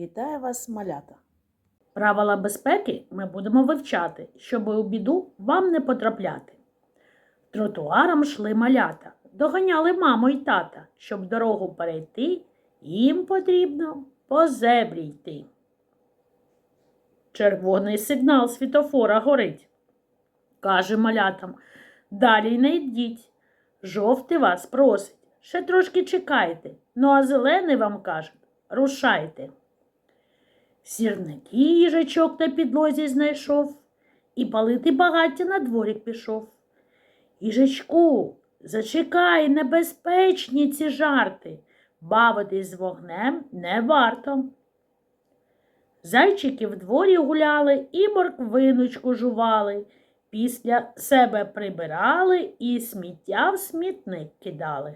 Вітаю вас, малята! Правила безпеки ми будемо вивчати, щоб у біду вам не потрапляти. Тротуаром йшли малята, доганяли маму й тата, щоб дорогу перейти, їм потрібно по зебрі йти. Червоний сигнал світофора горить. Каже малятам, далі не йдіть. Жовтий вас просить, ще трошки чекайте, ну а зелений вам каже, рушайте. Сірники їжачок на підлозі знайшов і палити багаття на дворік пішов. Їжачку, зачекай, небезпечні ці жарти, бавитись з вогнем не варто. Зайчики в дворі гуляли і морквиночку жували, після себе прибирали і сміття в смітник кидали.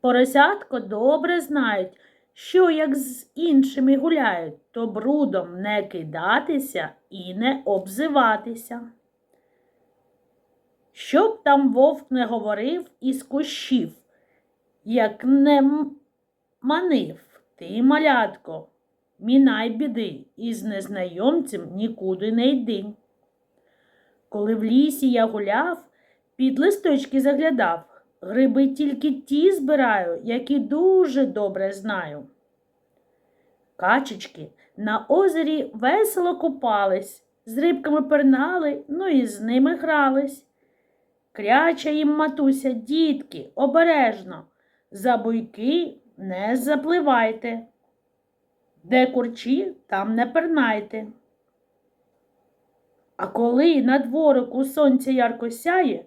Поросятко добре знають, що як з іншими гуляють, то брудом не кидатися і не обзиватися. Щоб там вовк не говорив із кущів, як не манив, ти, малятко, мінай біди, і з незнайомцем нікуди не йди. Коли в лісі я гуляв, під листочки заглядав, гриби тільки ті збираю, які дуже добре знаю. Качечки на озері весело купались, з рибками пернали, ну і з ними грались. Кряча їм матуся, дітки, обережно, за буйки не запливайте. Де курчі, там не пернайте. А коли на дворику сонце ярко сяє,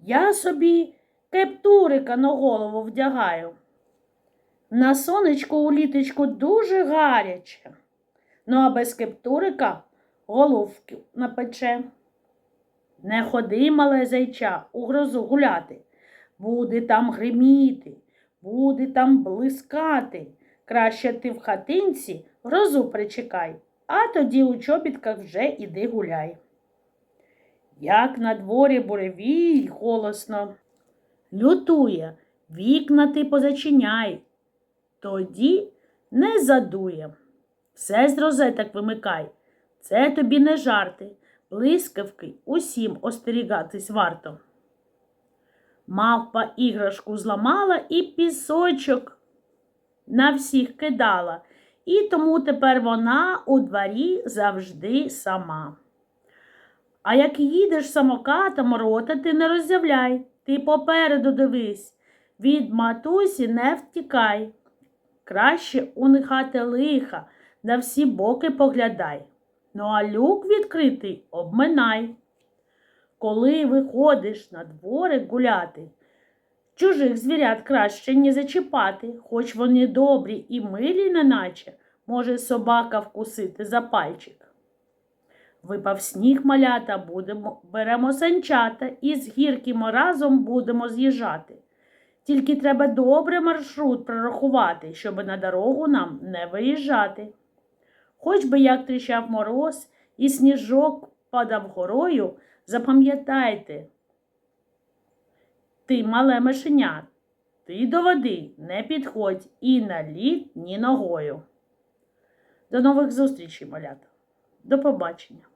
я собі кептурика на голову вдягаю. На сонечку у літочку дуже гаряче. Ну а без кептурика головки напече. Не ходи, мале зайча, у грозу гуляти. Буде там гриміти, буде там блискати. Краще ти в хатинці грозу причекай, а тоді у чобітках вже іди гуляй. Як на дворі буревій голосно лютує, вікна ти позачиняй, тоді не задує. Все з розеток вимикай. Це тобі не жарти, блискавки усім остерігатись варто. Мавпа іграшку зламала і пісочок на всіх кидала, і тому тепер вона у дворі завжди сама. А як їдеш самокатом, рота ти не роззявляй, ти попереду дивись, від матусі не втікай. Краще уникати лиха, на всі боки поглядай. Ну а люк відкритий обминай. Коли виходиш на дворик гуляти, чужих звірят краще не зачіпати, хоч вони добрі і милі, неначе, може собака вкусити за пальчик. Випав сніг малята, будемо, беремо санчата і з гірки ми разом будемо з'їжджати. Тільки треба добре маршрут прорахувати, щоб на дорогу нам не виїжджати. Хоч би як тріщав мороз і сніжок падав горою, запам'ятайте, ти мале мишеня, ти до води не підходь і на лід ні ногою. До нових зустрічей, малята. До побачення.